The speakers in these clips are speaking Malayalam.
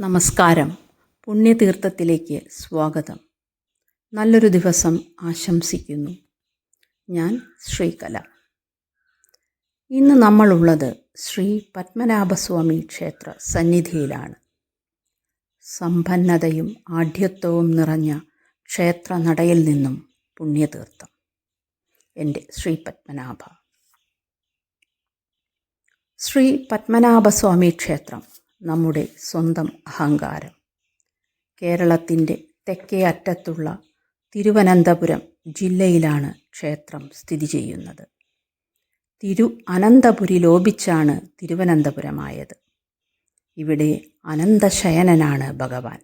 നമസ്കാരം. പുണ്യതീർത്ഥത്തിലേക്ക് സ്വാഗതം. നല്ലൊരു ദിവസം ആശംസിക്കുന്നു. ഞാൻ ശ്രീകല. ഇന്ന് നമ്മളുള്ളത് ശ്രീ പത്മനാഭസ്വാമി ക്ഷേത്ര സന്നിധിയിലാണ്. സമ്പന്നതയും ആഢ്യത്വവും നിറഞ്ഞ ക്ഷേത്ര നടയിൽ നിന്നും പുണ്യതീർത്ഥം. എന്റെ ശ്രീ പത്മനാഭ. ശ്രീ പത്മനാഭസ്വാമി ക്ഷേത്രം നമ്മുടെ സ്വന്തം അഹങ്കാരം. കേരളത്തിന്റെ തെക്കേ അറ്റത്തുള്ള തിരുവനന്തപുരം ജില്ലയിലാണ് ക്ഷേത്രം സ്ഥിതി ചെയ്യുന്നത്. തിരു അനന്തപുരി ലോപിച്ചാണ് തിരുവനന്തപുരമായത്. ഇവിടെ അനന്തശയനനാണ് ഭഗവാൻ.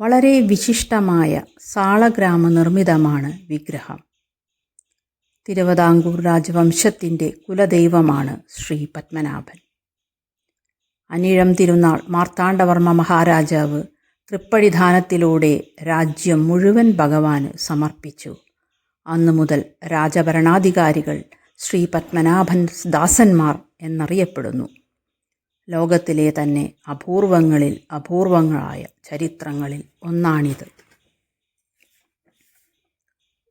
വളരെ വിശിഷ്ടമായ സാളഗ്രാമ നിർമ്മിതമാണ് വിഗ്രഹം. തിരുവിതാംകൂർ രാജവംശത്തിന്റെ കുലദൈവമാണ് ശ്രീ പത്മനാഭൻ. അനിഴം തിരുനാൾ മാർത്താണ്ഡവർമ്മ മഹാരാജാവ് തൃപ്പടിധാനത്തിലൂടെ രാജ്യം മുഴുവൻ ഭഗവാന് സമർപ്പിച്ചു. അന്നു മുതൽ രാജഭരണാധികാരികൾ ശ്രീ പത്മനാഭൻ ദാസന്മാർ എന്നറിയപ്പെടുന്നു. ലോകത്തിലെ തന്നെ അപൂർവങ്ങളിൽ അപൂർവങ്ങളായ ചരിത്രങ്ങളിൽ ഒന്നാണിത്.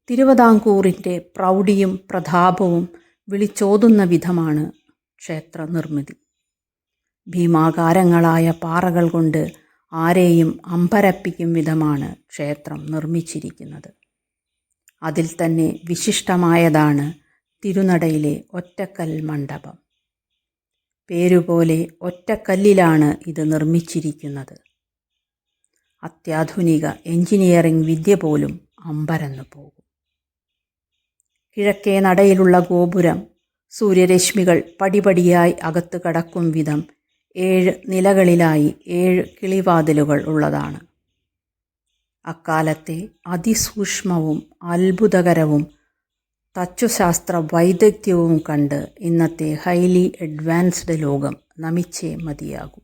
തിരുവിതാംകൂറിന്റെ പ്രൗഢിയും പ്രതാപവും വിളിച്ചോതുന്ന വിധമാണ് ക്ഷേത്ര നിർമ്മിതി ഭീമാകാരങ്ങളായ പാറകൾ കൊണ്ട് ആരെയും അമ്പരപ്പിക്കും വിധമാണ് ക്ഷേത്രം നിർമ്മിച്ചിരിക്കുന്നത്. അതിൽ തന്നെ വിശിഷ്ടമായതാണ് തിരുനടയിലെ ഒറ്റക്കൽ മണ്ഡപം. പേരുപോലെ ഒറ്റക്കല്ലിലാണ് ഇത് നിർമ്മിച്ചിരിക്കുന്നത്. അത്യാധുനിക എഞ്ചിനീയറിംഗ് വിദ്യ പോലും അമ്പരന്നു പോകും. കിഴക്കേ നടയിലുള്ള ഗോപുരം സൂര്യരശ്മികൾ പടിപടിയായി അകത്തു കടക്കും വിധം ഏഴ് നിലകളിലായി ഏഴ് കിളിവാതിലുകൾ ഉള്ളതാണ്. അക്കാലത്തെ അതിസൂക്ഷ്മവും അത്ഭുതകരവും തച്ചുശാസ്ത്ര വൈദഗ്ധ്യവും കണ്ട് ഇന്നത്തെ ഹൈലി അഡ്വാൻസ്ഡ് ലോകം നമിച്ചേ മതിയാകും.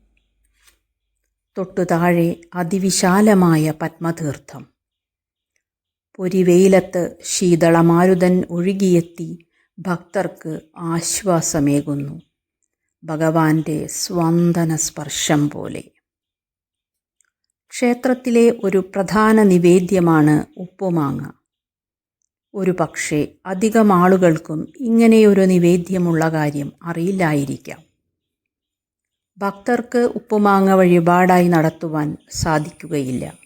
തൊട്ടു താഴെ അതിവിശാലമായ പത്മതീർത്ഥം. പൊരിവെയിലത്ത് ശീതളമാരുതൻ ഒഴുകിയെത്തി ഭക്തർക്ക് ആശ്വാസമേകുന്നു. ഭഗവാന്റെ സ്വാന്തന സ്പർശം പോലെ. ക്ഷേത്രത്തിലെ ഒരു പ്രധാന നിവേദ്യമാണ് ഉപ്പുമാങ്ങ. ഒരു പക്ഷേ അധികം ആളുകൾക്കും ഇങ്ങനെയൊരു നിവേദ്യമുള്ള കാര്യം അറിയില്ലായിരിക്കാം. ഭക്തർക്ക് ഉപ്പുമാങ്ങ വഴിപാടായി നടത്തുവാൻ സാധിക്കുകയില്ല.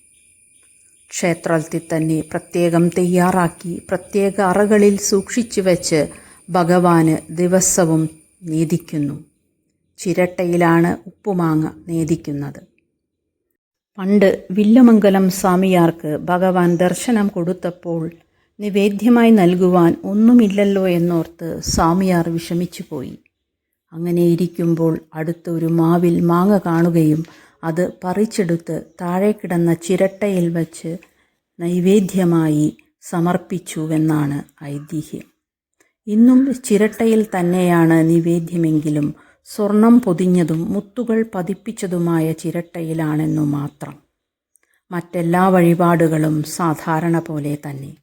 ക്ഷേത്രത്തിൽ തന്നെ പ്രത്യേകം തയ്യാറാക്കി പ്രത്യേക അറകളിൽ സൂക്ഷിച്ചു വച്ച് ഭഗവാന് ദിവസവും നീതിക്കുന്നു. ചിരട്ടയിലാണ് ഉപ്പുമാങ്ങ നേദിക്കുന്നത്. പണ്ട് വില്ലമംഗലം സ്വാമിയാർക്ക് ഭഗവാൻ ദർശനം കൊടുത്തപ്പോൾ നിവേദ്യമായി നൽകുവാൻ ഒന്നുമില്ലല്ലോ എന്നോർത്ത് സ്വാമിയാർ വിഷമിച്ചു പോയി അങ്ങനെ ഇരിക്കുമ്പോൾ അടുത്തൊരു മാവിൽ മാങ്ങ കാണുകയും അത് പറിച്ചെടുത്ത് താഴെ കിടന്ന ചിരട്ടയിൽ വച്ച് നൈവേദ്യമായി സമർപ്പിച്ചുവെന്നാണ് ഐതിഹ്യം. ഇന്നും ചിരട്ടയിൽ തന്നെയാണ് നിവേദ്യമെങ്കിലും സ്വർണം പൊതിഞ്ഞതും മുത്തുകൾ പതിപ്പിച്ചതുമായ ചിരട്ടയിലാണെന്നു മാത്രം. മറ്റെല്ലാ വഴിപാടുകളും സാധാരണ പോലെ തന്നെ.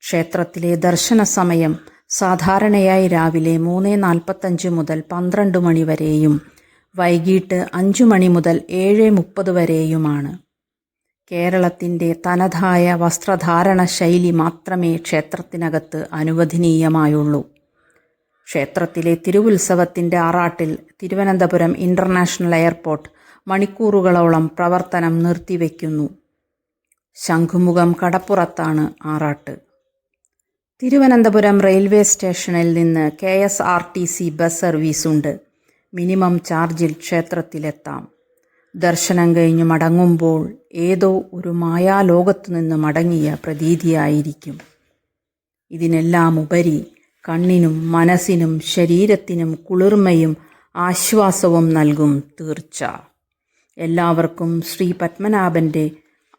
ക്ഷേത്രത്തിലെ ദർശന സമയം സാധാരണയായി രാവിലെ മൂന്ന് നാൽപ്പത്തഞ്ച് മുതൽ പന്ത്രണ്ട് മണി വരെയും വൈകിട്ട് അഞ്ചു മണി മുതൽ ഏഴ് മുപ്പത് വരെയുമാണ്. കേരളത്തിന്റെ തനതായ വസ്ത്രധാരണ ശൈലി മാത്രമേ ക്ഷേത്രത്തിനകത്ത് അനുവദനീയമായുള്ളൂ. ക്ഷേത്രത്തിലെ തിരുവുത്സവത്തിന്റെ ആറാട്ടിൽ തിരുവനന്തപുരം ഇന്റർനാഷണൽ എയർപോർട്ട് മണിക്കൂറുകളോളം പ്രവർത്തനം നിർത്തിവെക്കുന്നു. ശംഖുമുഖം കടപ്പുറത്താണ് ആറാട്ട്. തിരുവനന്തപുരം റെയിൽവേ സ്റ്റേഷനിൽ നിന്ന് K S R T C bus സർവീസുണ്ട് minimum ചാർജിൽ ക്ഷേത്രത്തിലെത്താം. ദർശനം കഴിഞ്ഞ് മടങ്ങുമ്പോൾ ഏതോ ഒരു മായാലോകത്തു നിന്ന് മടങ്ങിയ പ്രതീതിയായിരിക്കും. ഇതിനെല്ലാം ഉപരി കണ്ണിനും മനസ്സിനും ശരീരത്തിനും കുളിർമയും ആശ്വാസവും നൽകും തീർച്ച. എല്ലാവർക്കും ശ്രീ പത്മനാഭന്റെ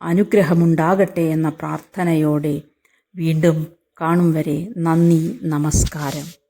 അനുഗ്രഹമുണ്ടാകട്ടെ എന്ന പ്രാർത്ഥനയോടെ വീണ്ടും കാണും വരെ നന്ദി നമസ്കാരം.